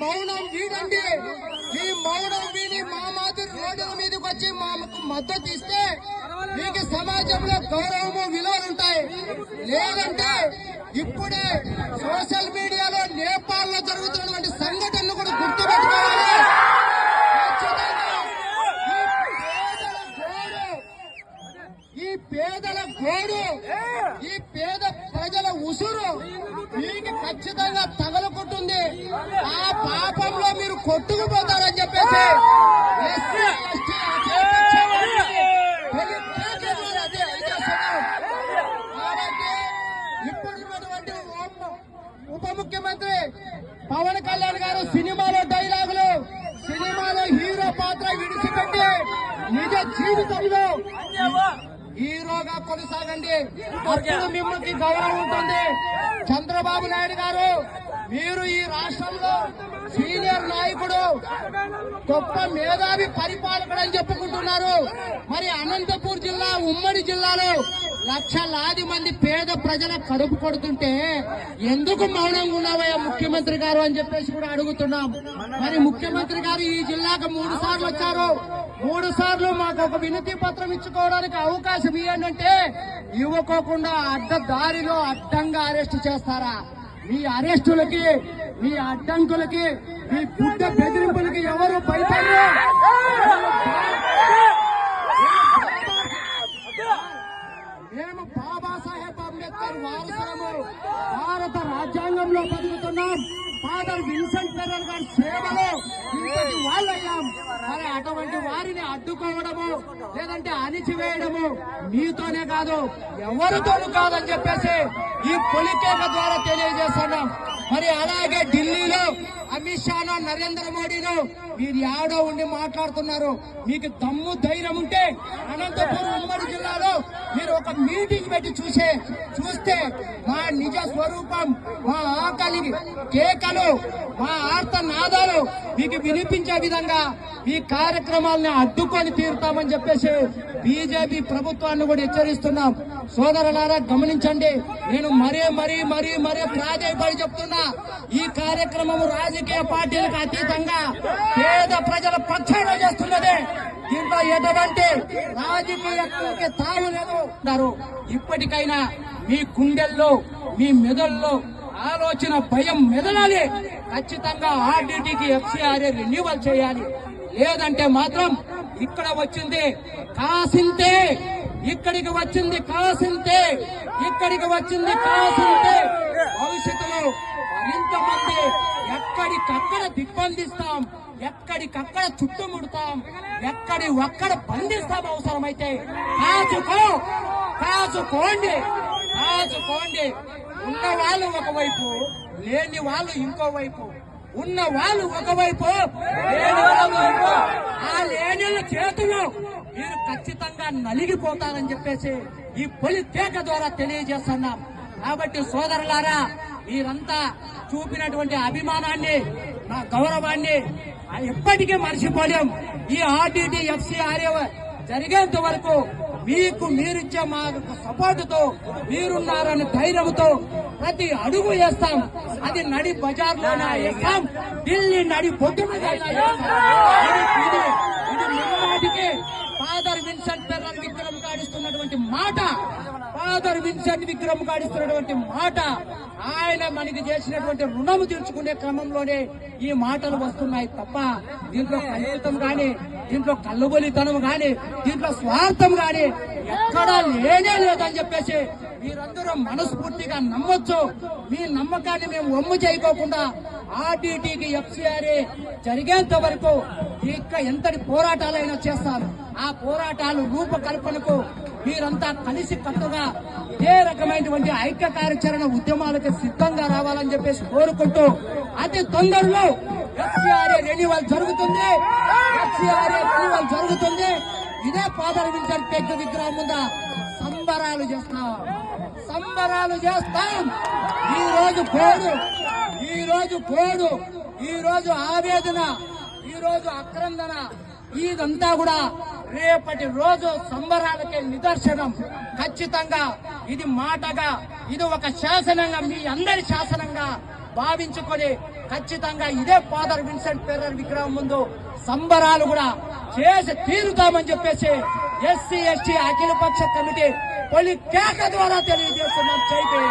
మౌనం వీడండి. ఈ మౌనం వీడి మా మాదిరి రోడ్ల మీదకి వచ్చి మాకు మద్దతు ఇస్తే మీకు సమాజంలో గౌరవము విలువలు ఉంటాయి. లేదంటే ఇప్పుడే సోషల్ మీడియాలో నేపాల్లో జరుగుతున్నటువంటి సంఘటనలు కూడా గుర్తుపెట్టుకోవాలి. ఈ పేదల గోడు ఈ పేద ప్రజల ఉసురు మీకు ఖచ్చితంగా తగలకుంటుంది ఆ కొట్టుకుపోతారని చెప్పేసి ఎస్సీ, ఎస్టీ, ఇప్పుడున్నటువంటి ఉప ముఖ్యమంత్రి పవన్ కళ్యాణ్ గారు సినిమాలో డైలాగులు సినిమాలో హీరో పాత్ర విడిచిపెట్టి నిజ జీవితంలో హీరోగా కొనసాగండి. అప్పుడు మిమ్మల్ని గౌరవం ఉంటుంది. చంద్రబాబు నాయుడు గారు మీరు ఈ రాష్ట్రంలో సీనియర్ నాయకుడు గొప్ప మేధావి పరిపాలకుడు అని చెప్పుకుంటున్నారు. మరి అనంతపూర్ జిల్లా ఉమ్మడి జిల్లాలో లక్షలాది మంది పేద ప్రజల కడుపు కొడుతుంటే ఎందుకు మౌనంగా ఉన్నావయ్యా ముఖ్యమంత్రి గారు అని చెప్పేసి కూడా అడుగుతున్నాం. మరి ముఖ్యమంత్రి గారు ఈ జిల్లాకు మూడు సార్లు వచ్చారు. మూడు సార్లు మాకు ఒక వినతి పత్రం ఇచ్చుకోవడానికి అవకాశం ఇవ్వండి అంటే ఇవ్వకోకుండా అడ్డ దారిలో అడ్డంగా అరెస్ట్ చేస్తారా? మీ అరెస్టులకి మీ అడ్డంకులకి మీ గుడ్డ బెదిరింపులకి ఎవరు భయపడరు? మేము బాబాసాహెబ్ అంబేద్కర్ వారసులము భారత రాజ్యాంగంలో బతుకుతున్నాం. ఫాదర్ విన్సెంట్ పెరల్ గారి సేవలో ఇంతటి వాళ్ళయ్యాం. మరి అటువంటి వారిని అడ్డుకోవడము లేదంటే అణిచివేయడము మీతోనే కాదు ఎవరితోనూ కాదని చెప్పేసి ఈ పొలికేక ద్వారా తెలియజేస్తున్నాం. మరి అలాగే ఢిల్లీలో అమిత్ నరేంద్ర మోడీను మీరు యాడో ఉండి మాట్లాడుతున్నారు. మీకు దమ్ము ధైర్యం ఉంటే అనంతపురం ఉమ్మడి జిల్లాలో మీరు ఒక మీటింగ్ పెట్టి చూసే చూస్తే మా నిజ స్వరూపం మా ఆకలి కేకలు మా ఆర్త నాదాలు మీకు వినిపించే విధంగా ఈ కార్యక్రమాలను అడ్డుకొని తీరుతామని చెప్పేసి బీజేపీ ప్రభుత్వాన్ని కూడా హెచ్చరిస్తున్నాం. సోదరులారా గమనించండి. నేను మరీ మరీ మరీ మరీ ప్రాధాయపడి చెప్తున్నా. ఈ కార్యక్రమం రాజకీయ పార్టీలకు అతీతంగా పేద ప్రజల పక్షాన చేస్తున్నదే. దీంట్లో ఎటువంటి రాజకీయ తావు లేదు ఇప్పటికైనా మీ గుండెల్లో మీ మెదల్లో ఆలోచన భయం మెదలాలి. ఖచ్చితంగా ఆర్డీటీకి ఎఫ్సీఆర్ఏ రెన్యువల్ చేయాలి. లేదంటే మాత్రం ఇక్కడ వచ్చింది కాసింతే ఇక్కడికి వచ్చింది కాసింతే ఇక్కడికి వచ్చింది కాసింతే భవిష్యత్తులో మరింత మంది ఎక్కడికక్కడ దిగ్బంధిస్తాం ఎక్కడికక్కడ చుట్టుముడతాం ఎక్కడి ఒక్కడ బంధిస్తాం అవసరమైతే కాచుకో కాచుకోండి కాచుకోండి. ఉన్న వాళ్ళు ఒకవైపు లేని వాళ్ళు ఇంకోవైపు ఉన్న వాళ్ళు ఒకవైపు లేని వాళ్ళు ఇంకో ఆ లేని చేతులు మీరు ఖచ్చితంగా నలిగిపోతారని చెప్పేసి ఈ పొలి తేక ద్వారా తెలియజేస్తున్నాం. కాబట్టి సోదరులారా మీరంతా చూపినటువంటి అభిమానాన్ని నా గౌరవాన్ని ఎప్పటికీ మర్చిపోలేం. ఈ ఆర్డీటీ ఎఫ్సీఆర్ఏ జరిగేంత వరకు మీకు మీరిచ్చే మా సపోర్టుతో మీరున్నారని ధైర్యంతో ప్రతి అడుగు వేస్తాం. అది నడి బజార్లోనే వేస్తాం. ఢిల్లీ నడి బొడ్డు మీద అయినా వేస్తాం. ఇది- ఇది- ఇది ముమ్మాటికి ఫాదర్ విన్సెంట్ పెర్రన్ విగ్రహం కాడిస్తున్నటువంటి మాట. ఫాదర్ విన్సెంట్ విగ్రహం కాడిస్తున్నటువంటి మాట ఆయన మనకి చేసినటువంటి రుణము తీర్చుకునే క్రమంలోనే ఈ మాటలు వస్తున్నాయి తప్ప దీంట్లో కల్పితం గాని దీంట్లో కల్లుబొలితనం గాని దీంట్లో స్వార్థం గాని ఎక్కడా లేనే లేదని చెప్పేసి మీరందరూ మనస్ఫూర్తిగా నమ్మొచ్చు. మీ నమ్మకాన్ని మేము ఒమ్ము చేయకోకుండా ఆర్టీటీకి ఎఫ్సిఆర్ఏ జరిగేంత వరకు ఇంకా ఎంతటి పోరాటాలైనా చేస్తాను ఆ పోరాటాలు రూపకల్పనకు మీరంతా కలిసి కట్టుగా ఏ రకమైనటువంటి ఐక్య కార్యాచరణ ఉద్యమాలకు సిద్ధంగా రావాలని చెప్పేసి కోరుకుంటూ అతి తొందరలో ఎఫ్సిఆర్ఏ రెన్యువల్ జరుగుతుంది. ఎస్సీఆర్ఏ రెన్యువల్ జరుగుతుంది. ఇదే పాదర వింటర్ పెద్ద విగ్రహం ముందా సంబరాలు చేస్తాం. సంబరాలు చేస్తాం. ఈ రోజు కోడు ఈ రోజు కోడు ఈ రోజు ఆవేదన. ఈ రోజు అక్రందన. ఇదంతా కూడా రేపటి రోజు సంబరాలకే నిదర్శనం. ఖచ్చితంగా ఇది మాటగా ఇది ఒక శాసనంగా మీ అందరి శాసనంగా భావించుకొని ఖచ్చితంగా ఇదే ఫాదర్ విన్సెంట్ పెర్రర్ విగ్రహం ముందు సంబరాలు కూడా చేసి తీరుతామని చెప్పేసి ఎస్సీ ఎస్టీ అఖిలపక్ష కమిటీ పొలి కేక ద్వారా తెలియజేస్తున్నాం. చైతే